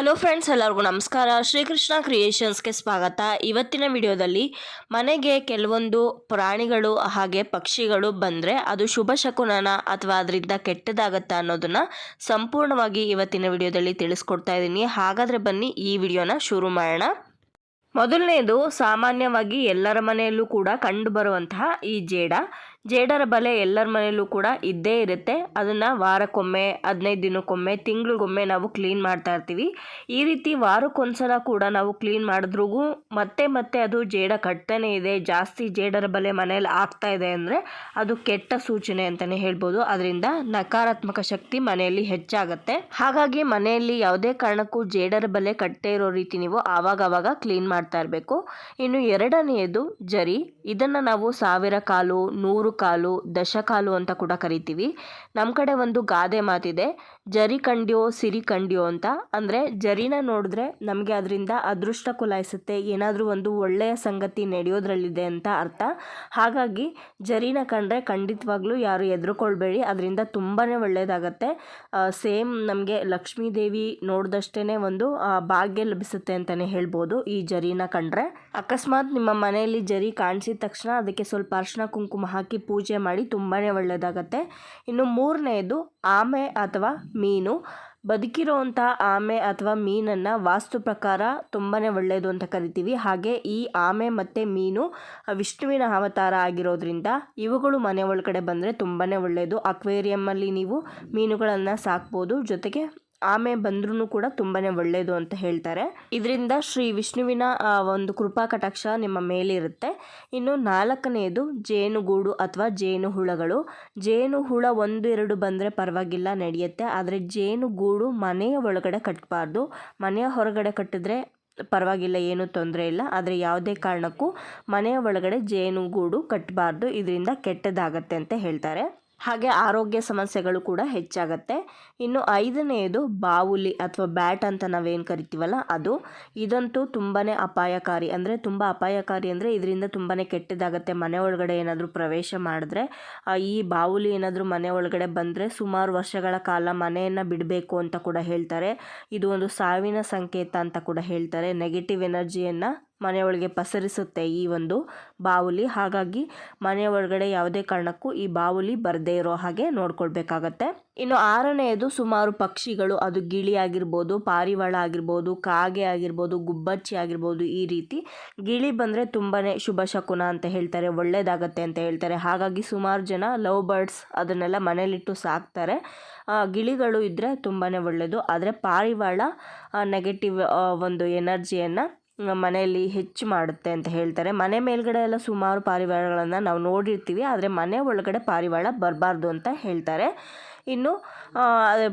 Hello friends ಎಲ್ಲರಿಗೂ ನಮಸ್ಕಾರ. ಶ್ರೀಕೃಷ್ಣ ಕ್ರಿಯೇಷನ್ಸ್ಗೆ ಸ್ವಾಗತ. ಇವತ್ತಿನ ವಿಡಿಯೋದಲ್ಲಿ ಮನೆಗೆ ಕೆಲವೊಂದು ಪ್ರಾಣಿಗಳು ಹಾಗೆ ಪಕ್ಷಿಗಳು ಬಂದರೆ ಅದು ಶುಭ ಶಕುನನ ಅಥವಾ ಅದರಿಂದ ಕೆಟ್ಟದಾಗತ್ತಾ ಅನ್ನೋದನ್ನು ಸಂಪೂರ್ಣವಾಗಿ ಇವತ್ತಿನ ವಿಡಿಯೋದಲ್ಲಿ ತಿಳಿಸ್ಕೊಡ್ತಾ ಇದ್ದೀನಿ. ಹಾಗಾದರೆ ಬನ್ನಿ ಈ ವಿಡಿಯೋನ ಶುರು ಮಾಡೋಣ. ಮೊದಲನೆಯದು ಸಾಮಾನ್ಯವಾಗಿ ಎಲ್ಲರ ಮನೆಯಲ್ಲೂ ಕೂಡ ಕಂಡುಬರುವಂತಹ ಈ ಜೇಡ. ಜೇಡರ ಬಲೆ ಎಲ್ಲರ ಮನೆಯಲ್ಲೂ ಕೂಡ ಇದ್ದೇ ಇರುತ್ತೆ. ಅದನ್ನು ವಾರಕ್ಕೊಮ್ಮೆ, ಹದಿನೈದು ದಿನಕ್ಕೊಮ್ಮೆ, ತಿಂಗಳಿಗೊಮ್ಮೆ ನಾವು ಕ್ಲೀನ್ ಮಾಡ್ತಾ ಇರ್ತೀವಿ. ಈ ರೀತಿ ವಾರಕ್ಕೊಂದ್ಸಲ ಕೂಡ ನಾವು ಕ್ಲೀನ್ ಮಾಡಿದ್ರೂ ಮತ್ತೆ ಮತ್ತೆ ಅದು ಜೇಡ ಕಟ್ತಾನೆ ಇದೆ. ಜಾಸ್ತಿ ಜೇಡರ ಬಲೆ ಮನೆಯಲ್ಲಿ ಆಗ್ತಾ ಇದೆ ಅಂದರೆ ಅದು ಕೆಟ್ಟ ಸೂಚನೆ ಅಂತಲೇ ಹೇಳ್ಬೋದು. ಅದರಿಂದ ನಕಾರಾತ್ಮಕ ಶಕ್ತಿ ಮನೆಯಲ್ಲಿ ಹೆಚ್ಚಾಗುತ್ತೆ. ಹಾಗಾಗಿ ಮನೆಯಲ್ಲಿ ಯಾವುದೇ ಕಾರಣಕ್ಕೂ ಜೇಡರ ಬಲೆ ಕಟ್ಟದೇ ಇರೋ ರೀತಿ ನೀವು ಆವಾಗವಾಗ ಆವಾಗ ಕ್ಲೀನ್ ಮಾಡ್ತಾ ಇರಬೇಕು. ಇನ್ನು ಎರಡನೆಯದು ಜರಿ. ಇದನ್ನು ನಾವು ಸಾವಿರ ಕಾಲು, ನೂರು ಕಾಲು ದಶಕಾಲು ಅಂತ ಕೂಡ ಕರಿತೀವಿ. ನಮ್ಮ ಕಡೆ ಒಂದು ಗಾದೆ ಮಾತಿದೆ, ಜರಿ ಕಂಡ್ಯೋ, ಸಿರಿ ಕಂಡ್ಯೋ ಅಂತ. ಅಂದರೆ ಜರಿನ ನೋಡಿದ್ರೆ ನಮಗೆ ಅದರಿಂದ ಅದೃಷ್ಟ ಕುಲಾಯಿಸುತ್ತೆ, ಏನಾದರೂ ಒಂದು ಒಳ್ಳೆಯ ಸಂಗತಿ ನಡೆಯೋದ್ರಲ್ಲಿದೆ ಅಂತ ಅರ್ಥ. ಹಾಗಾಗಿ ಜರಿನ ಕಂಡ್ರೆ ಖಂಡಿತವಾಗ್ಲೂ ಯಾರು ಎದುರುಕೊಳ್ಬೇಡಿ, ಅದರಿಂದ ತುಂಬಾ ಒಳ್ಳೆಯದಾಗತ್ತೆ ಸೇಮ್ ನಮಗೆ ಲಕ್ಷ್ಮೀ ದೇವಿ ನೋಡಿದಷ್ಟೇ ಒಂದು ಭಾಗ್ಯ ಲಭಿಸುತ್ತೆ ಅಂತಲೇ ಹೇಳ್ಬೋದು ಈ ಜರಿನ ಕಂಡ್ರೆ. ಅಕಸ್ಮಾತ್ ನಿಮ್ಮ ಮನೆಯಲ್ಲಿ ಜರಿ ಕಾಣಿಸಿದ ತಕ್ಷಣ ಅದಕ್ಕೆ ಸ್ವಲ್ಪ ಅರ್ಶಿನ ಕುಂಕುಮ ಹಾಕಿ ಪೂಜೆ ಮಾಡಿ ತುಂಬಾ ಒಳ್ಳೆಯದಾಗತ್ತೆ ಇನ್ನು ಮೂರನೆಯದು ಆಮೆ ಅಥವಾ ಮೀನು. ಬದುಕಿರೋವಂಥ ಆಮೆ ಅಥವಾ ಮೀನನ್ನು ವಾಸ್ತು ಪ್ರಕಾರ ತುಂಬಾ ಒಳ್ಳೆಯದು ಅಂತ ಕರಿತೀವಿ. ಹಾಗೆ ಈ ಆಮೆ ಮತ್ತು ಮೀನು ವಿಷ್ಣುವಿನ ಅವತಾರ ಆಗಿರೋದ್ರಿಂದ ಇವುಗಳು ಮನೆ ಒಳಗಡೆ ಬಂದರೆ ತುಂಬಾ ಒಳ್ಳೆಯದು ಅಕ್ವೇರಿಯಮ್ಮಲ್ಲಿ ನೀವು ಮೀನುಗಳನ್ನು ಸಾಕ್ಬೋದು. ಜೊತೆಗೆ ಆಮೆ ಬಂದ್ರೂ ಕೂಡ ತುಂಬಾ ಒಳ್ಳೆಯದು ಅಂತ ಹೇಳ್ತಾರೆ. ಇದರಿಂದ ಶ್ರೀ ವಿಷ್ಣುವಿನ ಒಂದು ಕೃಪಾ ಕಟಾಕ್ಷ ನಿಮ್ಮ ಮೇಲಿರುತ್ತೆ. ಇನ್ನು ನಾಲ್ಕನೆಯದು ಜೇನುಗೂಡು ಅಥವಾ ಜೇನು ಹುಳಗಳು ಜೇನು ಹುಳ ಒಂದು, ಎರಡು ಬಂದರೆ ಪರವಾಗಿಲ್ಲ, ನಡೆಯುತ್ತೆ. ಆದರೆ ಜೇನುಗೂಡು ಮನೆಯ ಒಳಗಡೆ ಕಟ್ಟಬಾರ್ದು ಮನೆಯ ಹೊರಗಡೆ ಕಟ್ಟಿದ್ರೆ ಪರವಾಗಿಲ್ಲ, ಏನೂ ತೊಂದರೆ ಇಲ್ಲ. ಆದರೆ ಯಾವುದೇ ಕಾರಣಕ್ಕೂ ಮನೆಯ ಒಳಗಡೆ ಜೇನುಗೂಡು ಕಟ್ಟಬಾರ್ದು ಇದರಿಂದ ಕೆಟ್ಟದಾಗತ್ತೆ ಅಂತ ಹೇಳ್ತಾರೆ. ಹಾಗೆ ಆರೋಗ್ಯ ಸಮಸ್ಯೆಗಳು ಕೂಡ ಹೆಚ್ಚಾಗತ್ತೆ. ಇನ್ನು ಐದನೆಯದು ಬಾವುಲಿ ಅಥವಾ ಬ್ಯಾಟ್ ಅಂತ ನಾವೇನು ಕರಿತೀವಲ್ಲ, ಅದು. ಇದಂತೂ ತುಂಬಾ ಅಪಾಯಕಾರಿ, ಅಂದರೆ ತುಂಬ ಅಪಾಯಕಾರಿ ಅಂದರೆ ಇದರಿಂದ ತುಂಬಾ ಕೆಟ್ಟದಾಗತ್ತೆ. ಮನೆ ಒಳಗಡೆ ಏನಾದರೂ ಪ್ರವೇಶ ಮಾಡಿದ್ರೆ ಈ ಬಾವುಲಿ ಏನಾದರೂ ಮನೆ ಒಳಗಡೆ ಬಂದರೆ ಸುಮಾರು ವರ್ಷಗಳ ಕಾಲ ಮನೆಯನ್ನು ಬಿಡಬೇಕು ಅಂತ ಕೂಡ ಹೇಳ್ತಾರೆ. ಇದು ಒಂದು ಸಾವಿನ ಸಂಕೇತ ಅಂತ ಕೂಡ ಹೇಳ್ತಾರೆ. ನೆಗೆಟಿವ್ ಎನರ್ಜಿಯನ್ನು ಮನೆಯೊಳಗೆ ಪಸರಿಸುತ್ತೆ ಈ ಒಂದು ಬಾವುಲಿ. ಹಾಗಾಗಿ ಮನೆ ಒಳಗಡೆ ಯಾವುದೇ ಕಾರಣಕ್ಕೂ ಈ ಬಾವುಲಿ ಬರದೇ ಇರೋ ಹಾಗೆ ನೋಡ್ಕೊಳ್ಬೇಕಾಗತ್ತೆ. ಇನ್ನು ಆರನೆಯದು ಸುಮಾರು ಪಕ್ಷಿಗಳು. ಅದು ಗಿಳಿ ಆಗಿರ್ಬೋದು, ಪಾರಿವಾಳ ಆಗಿರ್ಬೋದು, ಕಾಗೆ ಆಗಿರ್ಬೋದು, ಗುಬ್ಬಚ್ಚಿ ಆಗಿರ್ಬೋದು ಈ ರೀತಿ. ಗಿಳಿ ಬಂದರೆ ತುಂಬಾ ಶುಭ ಶಕುನ ಅಂತ ಹೇಳ್ತಾರೆ, ಒಳ್ಳೇದಾಗತ್ತೆ ಅಂತ ಹೇಳ್ತಾರೆ. ಹಾಗಾಗಿ ಸುಮಾರು ಜನ ಲವ್ ಬರ್ಡ್ಸ್ ಅದನ್ನೆಲ್ಲ ಮನೇಲಿಟ್ಟು ಸಾಕ್ತಾರೆ. ಗಿಳಿಗಳು ಇದ್ದರೆ ತುಂಬಾ ಒಳ್ಳೆಯದು ಆದರೆ ಪಾರಿವಾಳ ನೆಗೆಟಿವ್ ಒಂದು ಎನರ್ಜಿಯನ್ನು ಮನೆಯಲ್ಲಿ ಹೆಚ್ಚು ಮಾಡುತ್ತೆ ಅಂತ ಹೇಳ್ತಾರೆ. ಮನೆ ಮೇಲ್ಗಡೆ ಎಲ್ಲ ಸುಮಾರು ಪಾರಿವಾಳಗಳನ್ನು ನಾವು ನೋಡಿರ್ತೀವಿ. ಆದರೆ ಮನೆ ಒಳಗಡೆ ಪಾರಿವಾಳ ಬರಬಾರ್ದು ಅಂತ ಹೇಳ್ತಾರೆ. ಇನ್ನು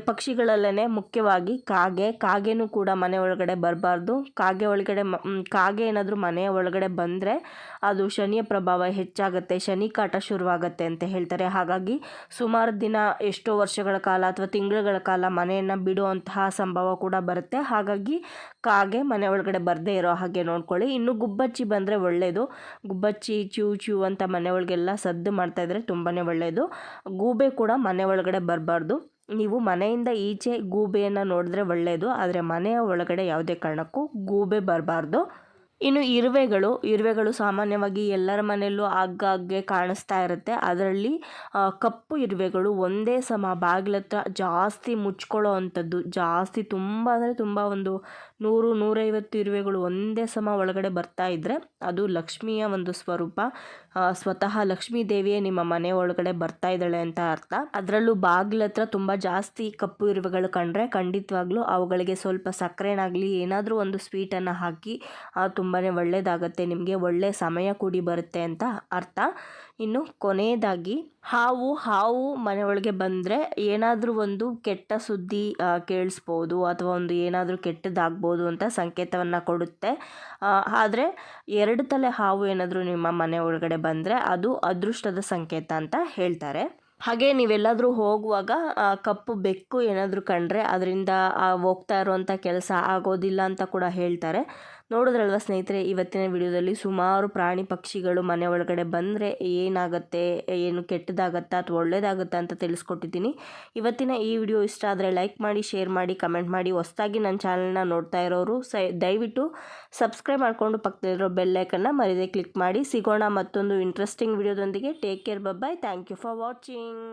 ಪಕ್ಷಿಗಳಲ್ಲೇ ಮುಖ್ಯವಾಗಿ ಕಾಗೆ. ಕಾಗೆನೂ ಕೂಡ ಮನೆ ಒಳಗಡೆ ಬರಬಾರ್ದು. ಕಾಗೆ ಒಳಗಡೆ ಕಾಗೆ ಏನಾದರೂ ಮನೆಯ ಒಳಗಡೆ ಬಂದರೆ ಅದು ಶನಿಯ ಪ್ರಭಾವ ಹೆಚ್ಚಾಗುತ್ತೆ, ಶನಿ ಕಾಟ ಶುರುವಾಗುತ್ತೆ ಅಂತ ಹೇಳ್ತಾರೆ. ಹಾಗಾಗಿ ಸುಮಾರು ದಿನ ಎಷ್ಟೋ ವರ್ಷಗಳ ಕಾಲ ಅಥವಾ ತಿಂಗಳುಗಳ ಕಾಲ ಮನೆಯನ್ನು ಬಿಡುವಂತಹ ಸಂಭವ ಕೂಡ ಬರುತ್ತೆ. ಹಾಗಾಗಿ ಕಾಗೆ ಮನೆ ಒಳಗಡೆ ಬರದೇ ಇರೋ ಹಾಗೆ ನೋಡ್ಕೊಳ್ಳಿ. ಇನ್ನು ಗುಬ್ಬಚ್ಚಿ ಬಂದರೆ ಒಳ್ಳೆಯದು ಗುಬ್ಬಚ್ಚಿ, ಚೂ ಚೂ ಅಂತ ಮನೆ ಒಳಗೆಲ್ಲ ಸದ್ದು ಮಾಡ್ತಾ ಇದ್ರೆ ತುಂಬಾ ಒಳ್ಳೆಯದು ಗೂಬೆ ಕೂಡ ಮನೆ ಒಳಗಡೆ ಬರಬಾರ್ದು. ನೀವು ಮನೆಯಿಂದ ಈಚೆ ಗೂಬೆಯನ್ನು ನೋಡಿದ್ರೆ ಒಳ್ಳೆಯದು ಆದರೆ ಮನೆಯ ಒಳಗಡೆ ಯಾವುದೇ ಕಾರಣಕ್ಕೂ ಗೂಬೆ ಬರಬಾರ್ದು. ಇನ್ನು ಇರುವೆಗಳು ಇರುವೆಗಳು ಸಾಮಾನ್ಯವಾಗಿ ಎಲ್ಲರ ಮನೆಯಲ್ಲೂ ಆಗಾಗ್ಗೆ ಕಾಣಿಸ್ತಾ ಇರುತ್ತೆ. ಅದರಲ್ಲಿ ಕಪ್ಪು ಇರುವೆಗಳು ಒಂದೇ ಸಮ. ಬಾಗಿಲತ್ರ ಜಾಸ್ತಿ ಮುಚ್ಕೊಳ್ಳೋ ಅಂಥದ್ದು. ಜಾಸ್ತಿ ತುಂಬ ಅಂದರೆ ತುಂಬ ಒಂದು ನೂರು, ನೂರೈವತ್ತು ಇರುವೆಗಳು ಒಂದೇ ಸಮ ಒಳಗಡೆ ಬರ್ತಾ ಇದ್ದರೆ ಅದು ಲಕ್ಷ್ಮಿಯ ಒಂದು ಸ್ವರೂಪ. ಸ್ವತಃ ಲಕ್ಷ್ಮೀ ದೇವಿಯೇ ನಿಮ್ಮ ಮನೆ ಒಳಗಡೆ ಬರ್ತಾ ಇದ್ದಾಳೆ ಅಂತ ಅರ್ಥ. ಅದರಲ್ಲೂ ಬಾಗಿಲತ್ರ ತುಂಬ ಜಾಸ್ತಿ ಕಪ್ಪು ಇರುವೆಗಳು ಕಂಡ್ರೆ ಖಂಡಿತವಾಗ್ಲೂ ಅವುಗಳಿಗೆ ಸ್ವಲ್ಪ ಸಕ್ಕರೆನಾಗಲಿ ಏನಾದರೂ ಒಂದು ಸ್ವೀಟನ್ನು ಹಾಕಿ ತುಂಬಾ ಒಳ್ಳೆಯದಾಗತ್ತೆ ನಿಮಗೆ ಒಳ್ಳೆಯ ಸಮಯ ಕೂಡಿ ಬರುತ್ತೆ ಅಂತ ಅರ್ಥ. ಇನ್ನು ಕೊನೆಯದಾಗಿ ಹಾವು ಹಾವು ಮನೆಯೊಳಗೆ ಬಂದರೆ ಏನಾದರೂ ಒಂದು ಕೆಟ್ಟ ಸುದ್ದಿ ಕೇಳಿಸ್ಬೋದು ಅಥವಾ ಒಂದು ಏನಾದರೂ ಕೆಟ್ಟದಾಗ್ಬೋದು ಅಂತ ಸಂಕೇತವನ್ನು ಕೊಡುತ್ತೆ. ಆದರೆ ಎರಡು ತಲೆ ಹಾವು ಏನಾದರೂ ನಿಮ್ಮ ಮನೆ ಒಳಗಡೆ ಬಂದರೆ ಅದು ಅದೃಷ್ಟದ ಸಂಕೇತ ಅಂತ ಹೇಳ್ತಾರೆ. ಹಾಗೆ ನೀವೆಲ್ಲಾದರೂ ಹೋಗುವಾಗ ಕಪ್ಪು ಬೆಕ್ಕು ಏನಾದರೂ ಕಂಡ್ರೆ ಅದರಿಂದ ಹೋಗ್ತಾ ಇರುವಂಥ ಕೆಲಸ ಆಗೋದಿಲ್ಲ ಅಂತ ಕೂಡ ಹೇಳ್ತಾರೆ. ನೋಡಿದ್ರಲ್ವ ಸ್ನೇಹಿತರೆ, ಇವತ್ತಿನ ವಿಡಿಯೋದಲ್ಲಿ ಸುಮಾರು ಪ್ರಾಣಿ ಪಕ್ಷಿಗಳು ಮನೆ ಒಳಗಡೆ ಬಂದರೆ ಏನಾಗುತ್ತೆ, ಏನು ಕೆಟ್ಟದಾಗತ್ತಾ ಅಥವಾ ಒಳ್ಳೇದಾಗುತ್ತಾ ಅಂತ ತಿಳಿಸ್ಕೊಟ್ಟಿದ್ದೀನಿ. ಇವತ್ತಿನ ಈ ವಿಡಿಯೋ ಇಷ್ಟ ಆದರೆ ಲೈಕ್ ಮಾಡಿ, ಶೇರ್ ಮಾಡಿ, ಕಮೆಂಟ್ ಮಾಡಿ. ಹೊಸ್ದಾಗಿ ನನ್ನ ಚಾನಲ್ನ ನೋಡ್ತಾ ಇರೋರು ಸೈ, ದಯವಿಟ್ಟು ಸಬ್ಸ್ಕ್ರೈಬ್ ಮಾಡಿಕೊಂಡು ಪಕ್ಕದಲ್ಲಿರೋ ಬೆಲ್ಲೈಕನ್ನ ಮರಿದೆ ಕ್ಲಿಕ್ ಮಾಡಿ. ಸಿಗೋಣ ಮತ್ತೊಂದು interesting ವಿಡಿಯೋದೊಂದಿಗೆ. Take care bye bye thank you for watching